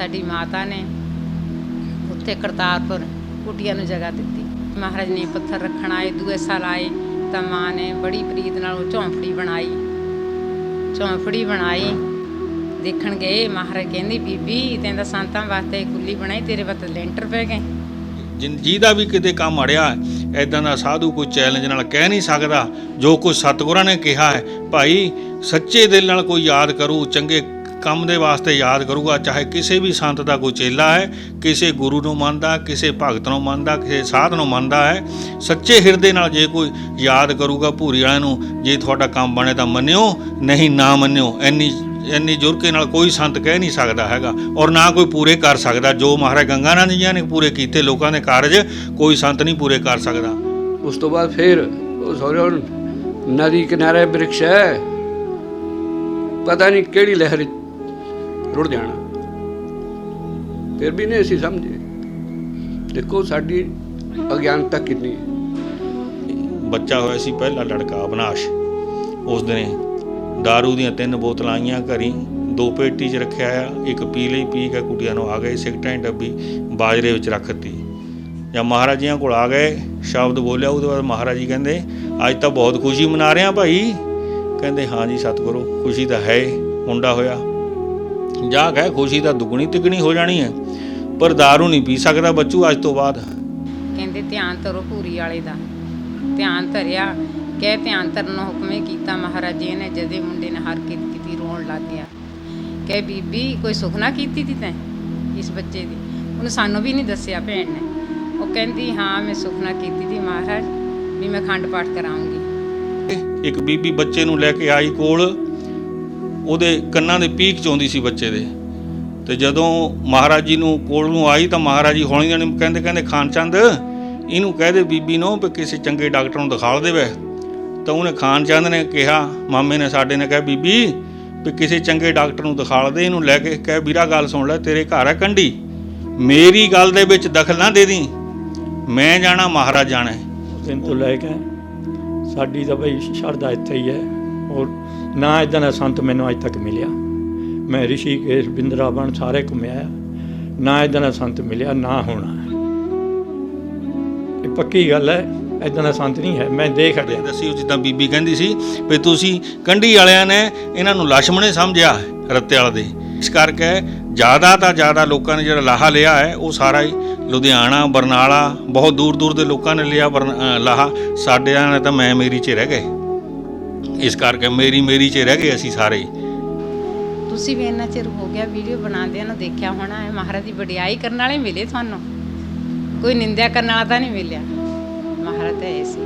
ਸਾਡੀ ਮਾਤਾ ਨੇ ਉੱਥੇ ਕਰਤਾਰਪੁਰ ਕੁਟੀਆਂ ਨੂੰ ਜਗ੍ਹਾ ਦਿੱਤੀ। ਮਹਾਰਾਜ ਨੇ ਪੱਥਰ ਰੱਖਣ ਆਏ, ਦੂਏ ਸਾਲ ਆਏ ਤਾਂ ਮਾਂ ਨੇ ਬੜੀ ਪ੍ਰੀਤ ਨਾਲ ਉਹ ਝੌਂਪੜੀ ਬਣਾਈ। ਝੌਂਪੜੀ ਬਣਾਈ, ਦੇਖਣ ਗਏ, ਮਹਾਰਾਜ ਕਹਿੰਦੀ, ਬੀਬੀ, ਤੈਨੂੰ ਸੰਤਾਂ ਵਾਸਤੇ ਕੁੱਲੀ ਬਣਾਈ, ਤੇਰੇ ਵਾਸਤੇ ਲੈਂਟਰ ਪੈ ਗਏ। ਜਿਨ ਜਿਹਦਾ ਵੀ ਕਿਤੇ ਕੰਮ ਅੜਿਆ ਐਦਾਂ ਦਾ ਸਾਧੂ ਕੋਈ ਚੈਲੰਜ ਨਾਲ ਕਹਿ ਨਹੀਂ ਸਕਦਾ, ਜੋ ਕੁਝ ਸਤਿਗੁਰਾਂ ਨੇ ਕਿਹਾ ਹੈ। ਭਾਈ, ਸੱਚੇ ਦਿਲ ਨਾਲ ਕੋਈ ਯਾਦ ਕਰੂ, ਚੰਗੇ ਕੰਮ ਦੇ ਵਾਸਤੇ ਯਾਦ ਕਰੂਗਾ, ਚਾਹੇ ਕਿਸੇ ਵੀ ਸੰਤ ਦਾ ਕੋਈ ਚੇਲਾ ਹੈ, ਕਿਸੇ ਗੁਰੂ ਨੂੰ ਮੰਨਦਾ, ਕਿਸੇ ਭਗਤ ਨੂੰ ਮੰਨਦਾ, ਕਿਸੇ ਸਾਧ ਨੂੰ ਮੰਨਦਾ ਹੈ, ਸੱਚੇ ਹਿਰਦੇ ਨਾਲ ਜੇ ਕੋਈ ਯਾਦ ਕਰੂਗਾ ਭੂਰੀ ਵਾਲਿਆਂ ਨੂੰ, ਜੇ ਤੁਹਾਡਾ ਕੰਮ ਬਣੇ ਤਾਂ ਮੰਨਿਓ, ਨਹੀਂ ਨਾ ਮੰਨਿਓ, ਇੰਨੀ ਇੰਨੀ ਜੁਰਕੇ ਨਾਲ ਕੋਈ ਸੰਤ ਕਹਿ ਨਹੀਂ ਸਕਦਾ ਹੈਗਾ, ਔਰ ਨਾ ਕੋਈ ਪੂਰੇ ਕਰ ਸਕਦਾ, ਜੋ ਮਹਾਰਾਜ ਗੰਗਾਨੰਦ ਜੀ ਨੇ ਪੂਰੇ ਕੀਤੇ ਲੋਕਾਂ ਦੇ ਕਾਰਜ, ਕੋਈ ਸੰਤ ਨਹੀਂ ਪੂਰੇ ਕਰ ਸਕਦਾ। ਉਸ ਤੋਂ ਬਾਅਦ ਫਿਰ ਉਹ ਸੋਰੇ ਨਦੀ ਕਿਨਾਰੇ ਬ੍ਰਿਕਸ਼ ਹੈ, ਪਤਾ ਨਹੀਂ ਕਿਹੜੀ ਲਹਿਰ ਰੁੜ ਜਾਣਾ। ਫਿਰ ਵੀ ਨਹੀਂ ਅਸੀਂ ਸਮਝੇ। ਦੇਖੋ ਸਾਡੀ ਅਗਿਆਨਤਾ ਕਿੰਨੀ ਹੈ। ਬੱਚਾ ਹੋਇਆ ਸੀ ਪਹਿਲਾ ਲੜਕਾ ਅਵਨਾਸ਼ ਉਸ ਦਿਨ दारू ਦੀਆਂ ਤਿੰਨ ਬੋਤਲਾਂ ਆਈਆਂ ਘਰੀ, ਦੋ ਪੇਟੀ 'ਚ ਰੱਖਿਆ ਆ, ਇੱਕ ਪੀ ਲਈ, ਪੀ ਕੇ ਕੁੜੀਆਂ ਨੂੰ ਆ ਗਏ ਸਿਗਟਾਂ ਦੀ ਡੱਬੀ ਬਾਜਰੇ ਵਿੱਚ ਰੱਖਤੀ ਜਾਂ ਮਹਾਰਾਜ ਜੀਆਂ ਕੋਲ ਆ ਗਏ, ਸ਼ਬਦ ਬੋਲਿਆ, ਉਹਦੇ ਬਾਅਦ ਮਹਾਰਾਜ ਜੀ ਕਹਿੰਦੇ, ਅੱਜ ਤਾਂ ਬਹੁਤ ਖੁਸ਼ੀ ਮਨਾ ਰਹੇ ਆ ਭਾਈ। ਕਹਿੰਦੇ, ਹਾਂ ਜੀ, ਸਤਿਗੁਰੂ, ਖੁਸ਼ੀ ਤਾਂ ਹੈ ਮੁੰਡਾ ਹੋਇਆ। ਜਾ ਕਹੇ ਖੁਸ਼ੀ ਤਾਂ ਦੁੱਗਣੀ ਤਿੱਗਣੀ ਹੋ ਜਾਣੀ ਹੈ ਪਰ दारू ਨਹੀਂ ਪੀ ਸਕਦਾ ਬੱਚੂ ਅੱਜ ਤੋਂ ਬਾਅਦ। ਕਹਿੰਦੇ ਧਿਆਨ ਧਰੋ ਪੂਰੀ ਵਾਲੇ ਦਾ। ਧਿਆਨ ਧਰਿਆ ਕਹਿ ਧਿਆਨ ਧਰਨ ਨੂੰ ਹੁਕਮੇ ਕੀਤਾ ਮਹਾਰਾਜ ਜੀ ਨੇ ਜਦੇ ਮੁੰਡੇ ਨੇ ਹਰਕਤ ਕੀਤੀ ਰੋਣ ਲੱਗ ਗਿਆ। ਕਹਿ ਬੀਬੀ ਕੋਈ ਸੁਖਨਾ ਕੀਤੀ ਤੀ ਤੈਂ ਇਸ ਬੱਚੇ ਦੀ? ਉਹਨੂੰ ਸਾਨੂੰ ਵੀ ਨਹੀਂ ਦੱਸਿਆ ਭੈਣ ਨੇ। ਉਹ ਕਹਿੰਦੀ ਹਾਂ ਮੈਂ ਸੁਖਨਾ ਕੀਤੀ ਤੀ ਮਹਾਰਾਜ ਵੀ ਮੈਂ ਖੰਡ ਪਾਠ ਕਰਾਉਂਗੀ। ਇੱਕ ਬੀਬੀ ਬੱਚੇ ਨੂੰ ਲੈ ਕੇ ਆਈ ਕੋਲ ਉਹਦੇ ਕੰਨਾਂ ਦੇ ਪੀਕ ਚ ਆਉਂਦੀ ਸੀ ਬੱਚੇ ਦੇ। ਤੇ ਜਦੋਂ ਮਹਾਰਾਜ ਜੀ ਨੂੰ ਕੋਲ ਨੂੰ ਆਈ ਤਾਂ ਮਹਾਰਾਜ ਜੀ ਹੌਲੀ ਜਾਣੀ ਕਹਿੰਦੇ ਕਹਿੰਦੇ, ਖਾਨ ਚੰਦ, ਇਹਨੂੰ ਕਹਿ ਦੇ ਬੀਬੀ ਨੂੰ ਵੀ ਕਿਸੇ ਚੰਗੇ ਡਾਕਟਰ ਨੂੰ ਦਿਖਾ ਦੇਵੇ। ਤਾਂ ਉਹਨੇ ਖਾਨ ਚੰਦ ਨੇ ਕਿਹਾ, ਮਾਮੇ ਨੇ ਸਾਡੇ ਨੇ ਕਿਹਾ, ਬੀਬੀ, ਵੀ ਕਿਸੇ ਚੰਗੇ ਡਾਕਟਰ ਨੂੰ ਦਿਖਾ ਦੇ, ਇਹਨੂੰ ਲੈ ਕੇ ਕਹਿ, ਵੀਰਾ ਗੱਲ ਸੁਣ ਲੈ, ਤੇਰੇ ਘਰ ਹੈ ਕੰਢੀ ਮੇਰੀ ਗੱਲ ਦੇ ਵਿੱਚ ਦਖਲ ਨਾ ਦੇ ਦੀ। ਮੈਂ ਜਾਣਾ ਮਹਾਰਾਜ ਜਾਣਾ ਤੈਨੂੰ ਤੋਂ ਲੈ ਕੇ ਸਾਡੀ ਤਾਂ ਬਈ ਸ਼ਰਧਾ ਇੱਥੇ ਹੀ ਹੈ। ਔਰ ਨਾ ਇਦਾਂ ਦਾ ਸੰਤ ਮੈਨੂੰ ਅੱਜ ਤੱਕ ਮਿਲਿਆ। ਮੈਂ ਰਿਸ਼ੀਕੇਸ਼, ਬਿੰਦਰਾਵਣ ਸਾਰੇ ਘੁੰਮਿਆ ਨਾ ਇਦਾਂ ਦਾ ਸੰਤ ਮਿਲਿਆ, ਨਾ ਹੋਣਾ ਇਹ ਪੱਕੀ ਗੱਲ ਹੈ ਇਦਾਂ ਦਾ ਸੰਤ ਨਹੀਂ ਹੈ, ਮੈਂ ਦੇਖ ਰਿਹਾ। ਦੱਸੀ ਉਹ ਜਿੱਦਾਂ ਬੀਬੀ ਕਹਿੰਦੀ ਸੀ ਵੀ ਤੁਸੀਂ ਕੰਢੀ ਵਾਲਿਆਂ ਨੇ ਇਹਨਾਂ ਨੂੰ ਲక్ష్ਮਣੇ ਸਮਝਿਆ ਰੱਤੇ ਵਾਲਾ ਦੇ। ਇਸ ਕਰਕੇ ਜ਼ਿਆਦਾ ਤਾਂ ਜ਼ਿਆਦਾ ਲੋਕਾਂ ਨੇ ਜਿਹੜਾ ਲਾਹਾ ਲਿਆ ਹੈ, ਉਹ ਸਾਰਾ ਹੀ ਲੁਧਿਆਣਾ, ਬਰਨਾਲਾ, ਬਹੁਤ ਦੂਰ ਦੂਰ ਦੇ ਲੋਕਾਂ ਨੇ ਲਿਆ ਲਾਹਾ। ਸਾਡਿਆਂ ਨੇ ਤਾਂ ਮੈਂ ਮੇਰੀ 'ਚ ਰਹਿ ਗਏ। ਇਸ ਕਰਕੇ ਮੇਰੀ ਮੇਰੀ 'ਚ ਰਹਿ ਗਏ ਅਸੀਂ ਸਾਰੇ। ਤੁਸੀਂ ਵੀ ਇੰਨਾ ਚਿਰ ਹੋ ਗਿਆ ਵੀਡੀਓ ਬਣਾਉਂਦਿਆਂ ਨੂੰ ਦੇਖਿਆ ਹੋਣਾ ਹੈ ਮਹਾਰਾਜ ਦੀ ਵਡਿਆਈ ਕਰਨ ਵਾਲੇ ਮਿਲੇ ਤੁਹਾਨੂੰ। ਕੋਈ ਨਿੰਦਿਆ ਕਰਨ ਵਾਲਾ ਤਾਂ ਨਹੀਂ ਮਿਲਿਆ। ਮਹਾਰਾਜ ਤਾਂ ਐਸੀ